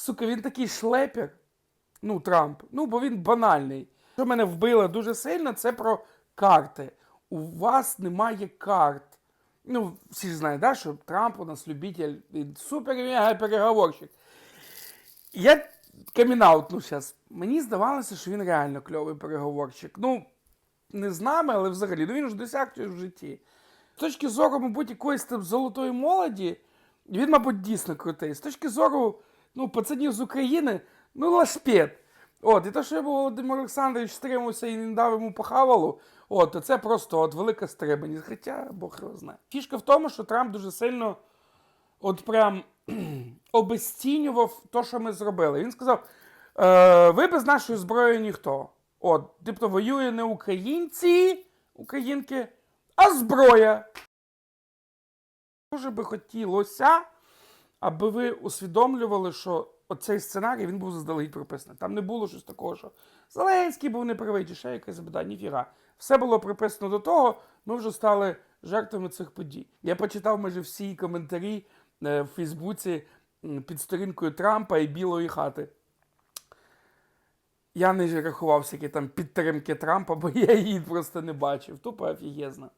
сука, він такий шлепер. Ну, Трамп. Ну, бо він банальний. Що мене вбило дуже сильно, це про карти. У вас немає карт. Ну, всі ж знають, да, що Трамп у нас любитель, він супер мега переговорщик. Я камінаутну зараз. Мені здавалося, що він реально кльовий переговорщик. Ну, не з нами, але взагалі. Ну він ж досяг в житті. З точки зору, мабуть, якоїсь там золотої молоді, він, мабуть, дійсно крутий. З точки зору, ну, пацанів з України, ну, лашпет. От, і те, що Володимир Олександрович стримався і не дав йому похавалу, от, то це просто от велика стрибаність. Хоча Бог його знає. Фішка в тому, що Трамп дуже сильно от прям обезцінював те, що ми зробили. Він сказав: е, ви без нашої зброї ніхто. От, тобто воює не українці, українки, а зброя. Дуже би хотілося, аби ви усвідомлювали, що оцей сценарій він був заздалегідь прописаний. Там не було щось такого, що Зеленський був неправий, чи ще якась біда, ніфіга. Все було приписано до того, ми вже стали жертвами цих подій. Я почитав майже всі коментарі е, в Фейсбуці під сторінкою Трампа і Білої хати. Я не рахував всякі там підтримки Трампа, бо я її просто не бачив. Тупо офігезно.